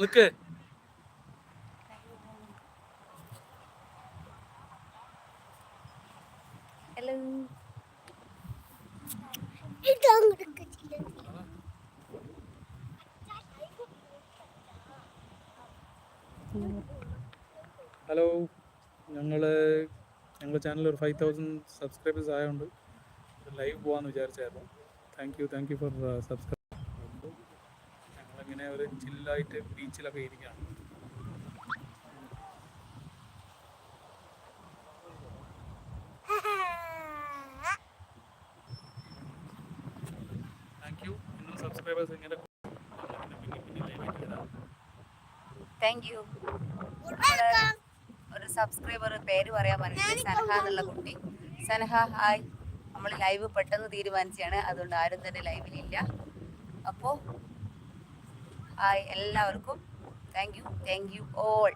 നിക്ക്. Hello hello ഞങ്ങൾ ഞങ്ങളുടെ channel ഒരു ഫൈവ് തൗസൻഡ് സബ്സ്ക്രൈബേഴ്സ് ആയതുകൊണ്ട് ലൈവ് പോകാമെന്ന് വിചാരിച്ചായിരുന്നു. Thank you thank you for subscribe ഞങ്ങളിങ്ങനെ ഒരു ചില്ലായിട്ട് ബീച്ചിലൊക്കെ ഇരിക്കുകയാണ് താങ്ക് യു നിങ്ങളുടെ സബ്സ്ക്രൈബേഴ്സ് ഇങ്ങനെ താങ്ക് യു ഒരു സബ്സ്ക്രൈബർ പേര് പറയാൻ പറഞ്ഞിട്ട് സനഹ എന്നുള്ള കുട്ടി. സനഹ ഹായ്. നമ്മൾ ലൈവ് പെട്ടെന്ന് തീരുമാനിച്ചാണ് അതുകൊണ്ട് ആരും തന്നെ ലൈവിലില്ല അപ്പോൾ ഹായ് എല്ലാവർക്കും. Thank you thank you all